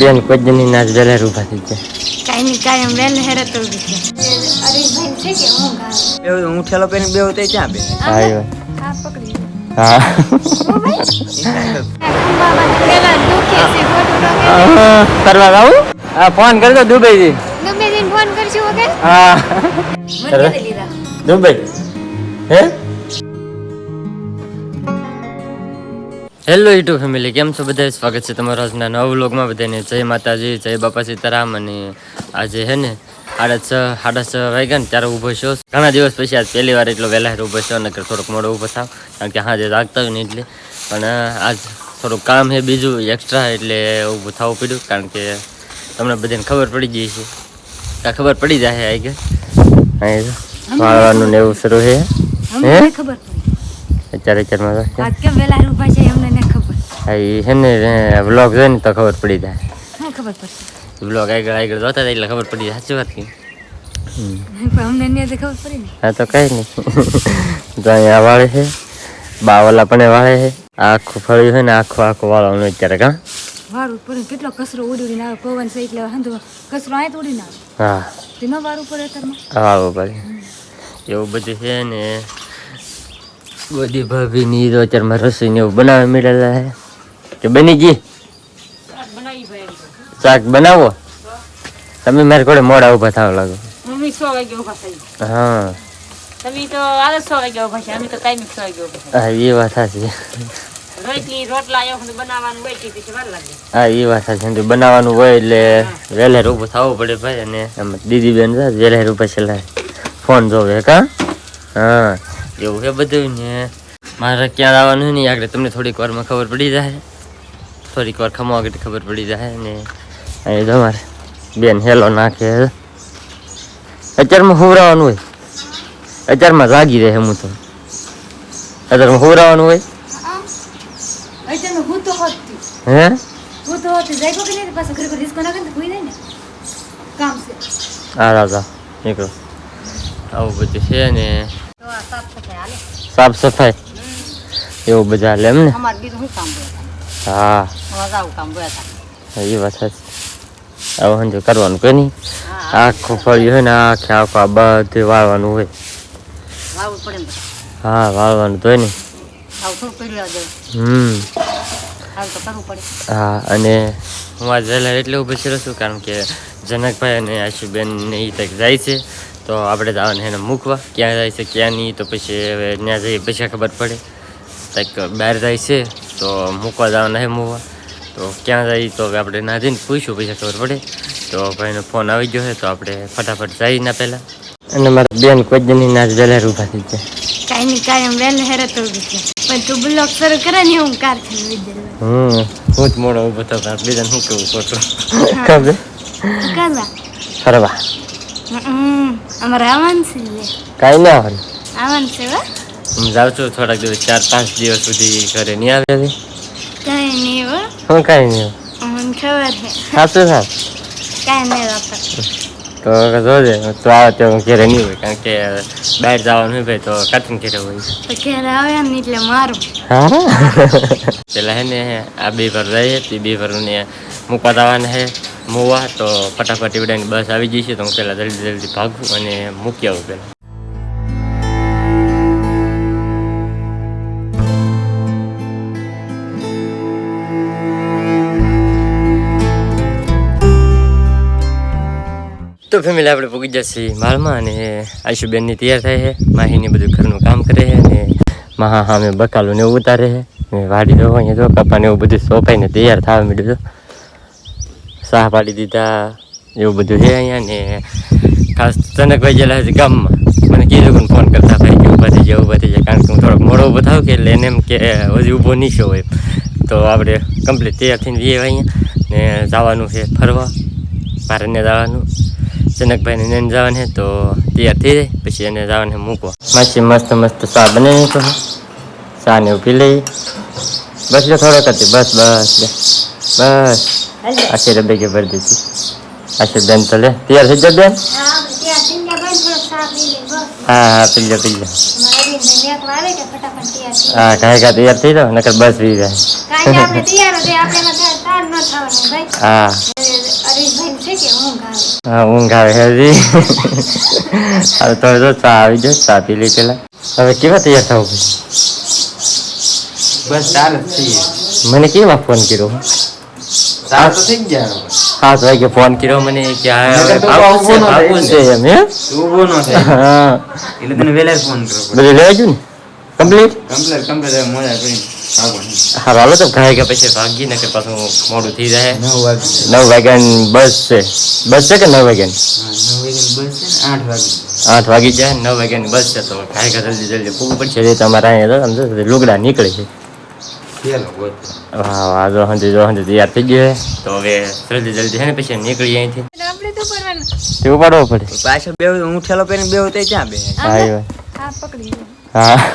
બેન કોઈ જની નાચ વેલા ઊભા થઈ જાય કાઈ એમ વહેલે હેરે તો બી છે. છે કે હું ગાવ બે હું ઠેલો પેન બે તે ક્યાં બે હા હા પકડી હા. ન કરવા આવું હા ફોન કરજો દુબઈથી. ગમે તેને ફોન કરજો ઓકે હા. દુબઈ? હે? હેલો યુટ્યુબ ફેમિલી કેમ છો બધા સ્વાગત છે તમારા આજના નવા વ્લોગમાં બધાને જય માતાજી જય બાપા સીતારામ અને આજે હે ને સાડા છ સાડા છ વાગ્યા ને ત્યારે ઊભો છો. ઘણા દિવસ પછી આજ પહેલી વાર એટલો વહેલા ઊભો છો અને થોડોક મોડો ઊભો થાવ. કારણ કે હાજે રાખતા હોય ને એટલે. પણ આજ થોડુંક કામ છે બીજું એક્સ્ટ્રા એટલે ઊભું થવું પડ્યું. કારણ કે તમને બધાને ખબર પડી ગઈ છે કાં ખબર પડી જાય આઈ કે વાળવાનું ને એવું શરૂ છે હે? ખબર અત્યારે અત્યારમાં તો છે. ને બ્લોગ જોઈને તો ખબર પડી જાય. શું ખબર પડશે. વ્લોગ આગળ આગળ જોતા એટલે ખબર પડી જાય. સાચી વાત કે? અમને ખબર પડી હા તો કઈ નહીં. તો અહીંયા વાળે છે બાવલા પણ એ વાળે છે. આખું ફળ્યું છે ને આખું આખું વાળવાનું અત્યારે કા? પડે કેટલો કચરો ઉડી ઉડીને આવે પવન છે એટલે હંધો કચરો આય ઉડીને આવે. હા. તેમાં વાળું પડે અત્યારમાં? વાળવું પડે એવું બધું છે ને. બધી ભાભીની તો અત્યારમાં રસોઈ ને એવું બનાવવા મળેલા છે. કે બની ગઈ? શાક બનાવો? તમે મારે કોડે મોડા ઊભા થાવ લાગો. મમ્મી સો વાગે ઊભા થઈ. હા. તમે તો આલે સો વાગે ઊભા છે અમે તો ટાઈમ સો વાગે ઊભા હા એ વાત સાચી. છે રોટલી રોટલા એવું બનાવવાનું હોય કે પછી વાર લાગે. હા એ વાત સાચી. બનાવવાનું હોય એટલે વહેલા ઊભું થવું પડે ભાઈ અને એમ દીદી બેન વહેલા ઊભા છેલ્લા ફોન જોવે કા? હા એવું છે બધું ને. મારે ક્યાં આવવાનું નહીં આગળ તમને થોડીક વારમાં ખબર પડી જાય. થોડીક વાર ખમવા ગઈ ખબર પડી જાય ને અહીં તમારે બેન હેલો નાખે અત્યારમાં હોવરાવાનું હોય. અત્યારમાં જાગી રહે હું તો. અત્યારમાં હોવરાવાનું હોય. હું. હે હું? તો હોતી કે નહીં? પાછું ઘરે ઘરે નાખે તો કોઈ નહીં ને? કામ છે. હા રાજા. નીકળો. આવું બધું છે ને. સાફ સફાઈ એવું બધા હાલે એમ ને? અમારે બીજું શું કામ હોય? હા. એ વાત છે આવું સમજો કરવાનું કોઈ નહીં. આખું ફળ્યું હોય ને આખે આખું આ બધું વાળવાનું હોય. હા વાળવાનું તો હોય ને. હમ. હા અને હું આજ વહેલા એટલે ઊભો છું છું કારણ કે જનકભાઈ અને આશુબેન ને એ તક જાય છે. તો આપણે જવાનું એને મૂકવા. ક્યાં જાય છે ક્યાં નહીં તો પછી હવે ત્યાં જઈએ પછી ખબર પડે. કંઈક બહાર જાય છે. તો મૂકવા જવાના નહીં મૂકવા તો ક્યાં જઈએ તો હવે આપણે ના જઈને પૂછ્યું પછી ખબર પડે. તો ભાઈનો ફોન આવી ગયો છે તો આપણે ફટાફટ જઈએ ના પહેલાં. અને મારા બેન કોઈ જની જ વહેલા ઊભા થઈ જાય કાંઈ નહીં કાંઈ એમ વહેલે હેરે તો છે પણ તું બ્લોક શરૂ કરે ને હું કાર થઈ હમ હું જ મોડો ઊભો થતો પણ બીજાને શું કેવું ખોટું. ખબર? કાલા? ફરવા. હમ અમારે આવવાનું છે કાંઈ ના આવવાનું આવવાનું છે હો જાઉં છું થોડાક દિવસ ચાર પાંચ દિવસ સુધી ઘરે નહીં આવે છે કાંઈ નહીં હો. હું કાંઈ નહીં મને ખબર છે. સાચું સાચ કાંઈ નહીં વાપર તો જોજે તો આવે તો હું ઘેરે નહીં હોય કારણ કે બહાર જવાનું હોય ભાઈ તો કાઠીને ઘેરે હોય. તો ઘરે આવ્યા ને એટલે મારું. હા? પેલા હે ને આ બે ભર રહી તે બે ભરને મૂકવા જવાના હે. મૂવા તો ફટાફટ એવડાની બસ આવી જશે તો હું પહેલાં જલ્દી જલ્દી ભાગું અને મૂકી આવું પહેલાં તો ફેમિલી આપણે પૂગી જશે. માળમાં અને આશુબેનની તૈયાર થાય છે. માહીને બધું ઘરનું કામ કરે છે અને મહા સામે બકાલું ને એવું ઉતારે છે. ને વાડી દો અહીંયા જો કપાને એવું બધું સોંપાઈને તૈયાર થવા માંડ્યું સાહ પાડી દીધા, એવું બધું છે અહીંયા ને ખાસ જનકભાઈ ગયેલા છે ગામમાં. મને કીધું કે ફોન કરતા ભાઈ કે ઊભા થઈ જાય ઊભા થઈ જાય કારણ કે હું થોડોક મોડો ઊભો થાવ કે એટલે એને એમ કે હજી ઊભો નહીં છો હોય. તો આપણે કમ્પ્લીટ તૈયાર થઈને જઈએ અહીંયા ને જવાનું છે ફરવા. મારે જવાનું. જનકભાઈને ને જવાનું છે તો તૈયાર થઈ જાય પછી એને જવાનું છે મૂકવા માસી મસ્ત મસ્ત ચા બનાવી નાખો છે ચા ને એવું પી લઈ બસ લે થોડોક હતી બસ બસ લે બસ આશી રબે કે ભરી દીધી આશી બેન તો લે તૈયાર થઈ જાય બેન હા ત્યાં સિંગા ભાઈ થોડો સાફ લઈ લે બસ હા હા પી લે પી લે મારી નેક વાળે કે ફટાફટ તૈયાર થઈ હા કાંઈ કાંઈ તૈયાર થઈ જાઓ નકર બસ પી જાય કાંઈ આપણે તૈયાર જ છે આપણે એમાં તાર ન થવાનું ભાઈ હા અરવિંદભાઈ છે કે ઊંઘ આવે હા ઊંઘ આવે હજી. હવે તો જો ચા આવી જાય ચા પી લઈ પેલા. હવે કેવા તૈયાર થવું બસ ચાલ મને કેવા ફોન કર્યો? ચાલ તો થઈ ગયા સાત વાગે ફોન કર્યો મને કે આ હવે નકર તો ભાગવું છે ઊભો ન થાય. ભાગવું છે એમ? હે ઊભો ન થાય. હા. એટલે તને વહેલા ફોન કરવો બધું લેવા ને? કમ્પ્લીટ? Complete complete. મોજા કરીને હા હાલો તો ઘાય કે પછી ભાગી ને કે પાછું મોડું થઈ જાય. નવ વાગ્યા બસ છે. બસ છે કે નવ વાગ્યા આઠ વાગી. જાય નવ વાગ્યાની બસ છે તો ઘાય કે જલ્દી જલ્દી પૂરું પડશે. તમારે અહીંયા તો સમજો લુગડા નીકળે છે. વાહ ગોત હા હા જો હંજી જો હંજી તૈયાર થઈ ગયો તો હવે જલ્દી જલ્દી છે ને પછી નીકળી અહીંથી. આપણે તો પડવાનું તે ઉપાડવો પડે. પાછળ બે હું ઠેલો પહેરીને બે તે ક્યાં બે. હા પકડી લો. હા.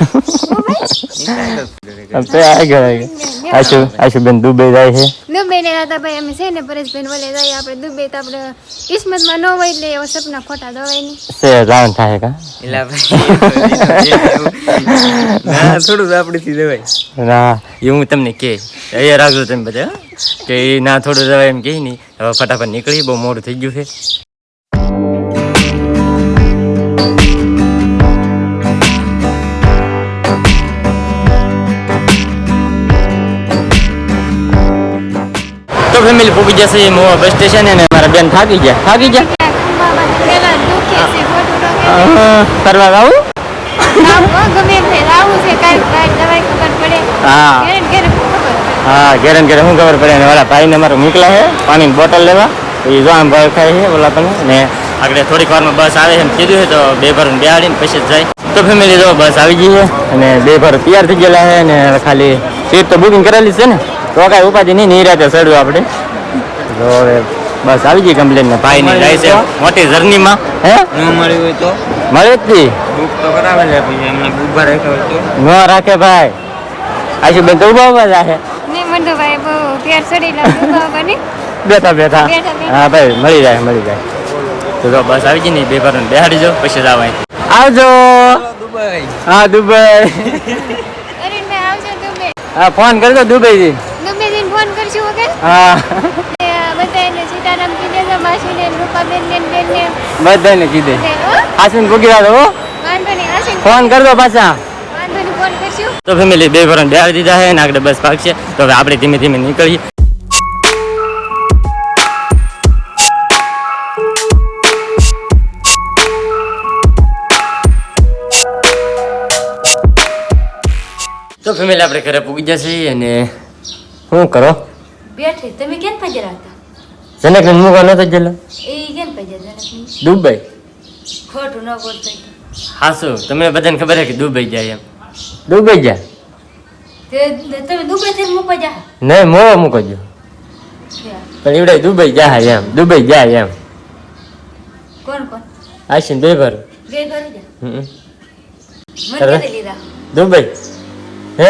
આમ તો આ ગયો આશુ આશુ બેન દુબઈ જાય છે. દુબઈ ને હતા ભાઈ અમે છે ને પરેશભાઈ વલે જાય આપણે દુબઈ તો આપણે કિસ્મતમાં ન હોય એટલે એવા સપના ખોટા દવાયની છે રાવણ થાય કા? એલા ભાઈ. ના થોડું આપડેથી દેવાય ના. એ હું તમને કે એ રાખજો તમે બધા કે ના થોડું દવાય એમ કે નહીં હવે ફટાફટ નીકળી બહુ મોડું થઈ ગયું છે. ફેમિલી પૂકી જશે મોવા બસ સ્ટેશન અને મારા બેન થાકી ગયા. થાકી ગયા? ફરવા આવું હો, હા ઘરે ઘેર શું ખબર પડે ને ઓલા ભાઈને મારું મોકલા છે પાણીની બોટલ લેવા. એ જો આમ ભાવ ખાય છે ઓલા પણ ને આગળ થોડીક વારમાં બસ આવે એમ કીધું છે તો બે ભરું બેહાડીને પછી જ જાય. તો ફેમિલી જો બસ આવી ગઈ છે અને બે ભર તૈયાર થઈ ગયેલા છે ને હવે ખાલી સીટ તો બુકિંગ કરેલી છે ને. તો કાંઈ ઉપાધિ નહીં નહીં ચડ્યું આપણે. તો હવે બસ આવી ગઈ કમ્પ્લેન ને. ભાઈની જાય છે મોટી જર્નીમાં. હે? ન મળી હોય તો? મળે જ તી બુક તો કરાવે લે ભાઈ એમને ઊભા રાખ્યા હોય તો. ન રાખે ભાઈ. આશુ બેન તો ઊભા ઊભા રાખે. નહીં મંડો ભાઈ બહુ પ્યાર ચડી લાગ્યું બાબા ને બેઠા બેઠા. હા ભાઈ મળી જાય મળી જાય. તો જો બસ આવી ગઈ ને બે ભરણ બેહાડી જો પછી જ આવાય આવજો. દુબઈ. હા દુબઈ. અરવિંદભાઈ આવજો દુબઈ. હા ફોન કરજો દુબઈ થી ફોન કરશું ઓકે? હા. બધાને સીતારામ કીધે છે માસીને રૂપાબેન ને બેન ને. બધાને કીધે. આસીન પૂકી વાળો હો. વાંધો નહીં આશીન ફોન કરજો પાછા. તો ફેમિલી બે ભરણ બેહાડી દીધા છે ને આગળ બસ પાક છે. તો હવે આપણે ધીમે ધીમે નીકળીએ. તો ફેમિલી આપણે ઘરે પૂગી જશે અને શું કરો? બેઠી. તમે કેમ પજરા હતા જનક ને મૂકવા નતો ગયેલો? એ કેમ પજરા જનકની દુબઈ. ખોટું ન બોલતો. હાસુ તમને બધાને ખબર છે કે દુબઈ જાય એમ. દુબઈ જાય? તે તમે દુબઈ થી જા. નહીં પણ એવડે દુબઈ જાય એમ. દુબઈ જા એમ. કોણ કોણ? આશીન બે ભર બે જા. દુબઈ. હે?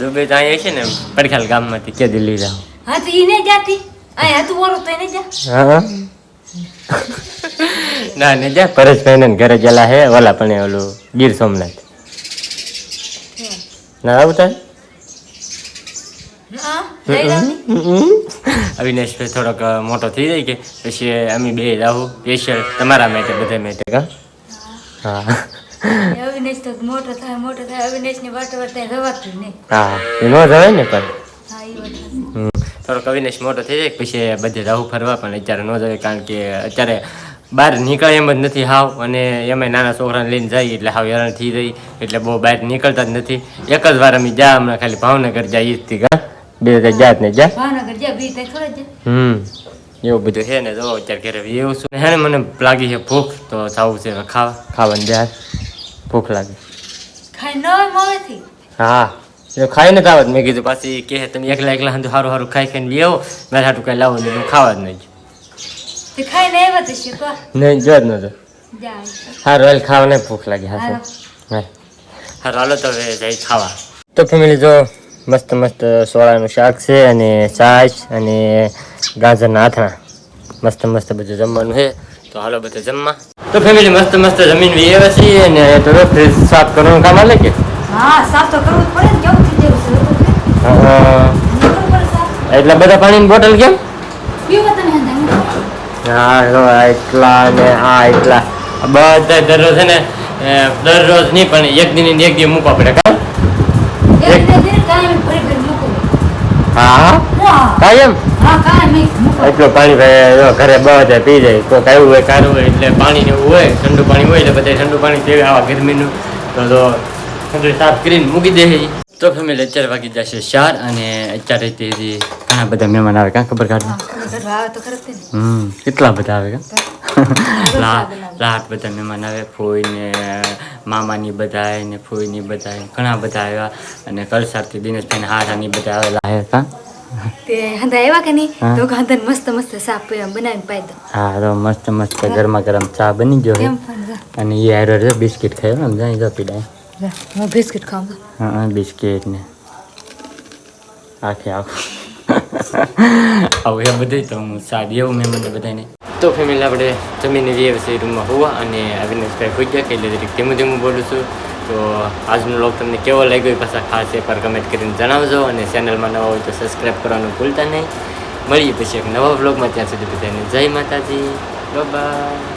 દુબઈ તો અહીંયા છે ને પડખાલ ગામમાંથી કે દિલ્હી જાવ હા તો ઈ નહીં જાતી અહીં હતું ઓરું તો નહીં જા. હા. ના ને જા પરેશભાઈ ને ઘરે ગયેલા હે ઓલા પણ એ ઓલું ગીર સોમનાથ. ના આવું થાય હા લઈ અવિનાશભાઈ થોડોક મોટો થઈ જાય કે પછી અમે બે જાવું સ્પેશિયલ તમારા માટે બધા માટે કા? હા. અવિનેશ તો મોટો થાય મોટો થાય અવિનેશની વાટો વાટે રવાતું નહીં. હા એ ન જવાય ને પણ. થોડોક અવિનેશ મોટો થઈ જાય પછી બધે રાહુ ફરવા પણ અત્યારે ન જવાય કારણ કે અત્યારે બહાર નીકળે એમ જ નથી હાવ અને એમાં નાના છોકરાને લઈને જાય એટલે હાવ હેરાન થઈ જાય એટલે બહુ બહાર નીકળતા જ નથી. એક જ વાર અમે જા હમણાં ખાલી ભાવનગર જાય ઈ જ થી કા બે હજાર જાત ને જા. ભાવનગર જા બી હમ. એવું બધું છે ને જો અત્યારે ઘરે એવું શું. હે મને લાગી છે ભૂખ તો થવું છે ખાવા. ખાવાનું જાય ભૂખ લાગી. ખાઈ ન હોય હા એ ખાઈને જ આવત મેં કીધું પાછી કે તમે એકલા એકલા હંધું સારું સારું ખાઈ ખાઈને બી આવો મારે હાટું કાંઈ લાવો નહીં હું ખાવા જ નહીં તે ખાઈ ને આવ્યા તો શું કહો? નહીં જો જ નતો જા સારું હાલ ખાવા નહીં ભૂખ લાગી. હા. હા. સારું હાલો તો હવે જઈ ખાવા. તો ફેમિલી જો મસ્ત મસ્ત સોળાનું શાક છે અને છાશ અને ગાજરના આથણા. મસ્ત મસ્ત બધું જમવાનું છે. તો હાલો બધું જમવા. તો ફેમિલી મસ્ત મસ્ત જમીન આવે છીએ અને તો ફ્રીજ સાફ કરવાનું કામ આલે કે? હા સાફ તો કરવું પડે ને કેવું થઈ જવું એટલે બધા પાણીની બોટલ કેમ? હા જો એટલા ને આ એટલા. બધા દરરોજ છે ને દરરોજ નહીં પણ એક દિન ને એક દિવસ મૂકવા પડે કાં હા. કાયમ? એટલું પાણી ઘરે બધા પી જાય. કોઈક આવ્યું હોય કારું હોય એટલે પાણી ને એવું હોય ઠંડુ પાણી હોય એટલે બધા ઠંડુ પાણી પીવે આવા ગરમીનું. તો તો ઠંડુ સાફ કરીને મૂકી દે તો ફેમિલી અત્યારે વાગી જશે ચાર અને અત્યારે તે ઘણા બધા મહેમાન આવે કાં ખબર તો તે ને. હમ કેટલા બધા આવે કાં? લાટ બધા મહેમાન આવે ફોઈ ને મામાની બધા ને ફોઈની બધા ઘણા બધા આવ્યા. અને કલસારથી દિનેશભાઈ હારાની બધા આવેલા હે કા? તે હંધા આવ્યા કે નહીં? તો હંધા મસ્ત મસ્ત સાપ બનાવીને પાઈ દો હા તો મસ્ત મસ્ત ગરમા ગરમ ચા બની ગયો જા. અને એ હારો છે બિસ્કિટ ખાયો ને જાય તો પીડાય હું બિસ્કિટ ખાઉં હા બિસ્કિટ ને. આખે આખું. આવું એ બધે તો હું સાદી એવું મેં મને બધાને તો ફેમિલી આપણે જમીને વ્યવસાય રૂમમાં હોવા અને અવિનાશભાઈ હોઈ ગયા કે એટલે ધીમું બોલું છું. તો આજનો લોક તમને કેવો લાગ્યો એ પાછા ખાસ એકવાર કમેન્ટ કરીને જણાવજો અને ચેનલમાં નવા હોય તો સબસ્ક્રાઈબ કરવાનું ભૂલતા નહીં. મળીએ પછી એક નવા વ્લોગમાં ત્યાં સુધી બધાને જય માતાજી. બાય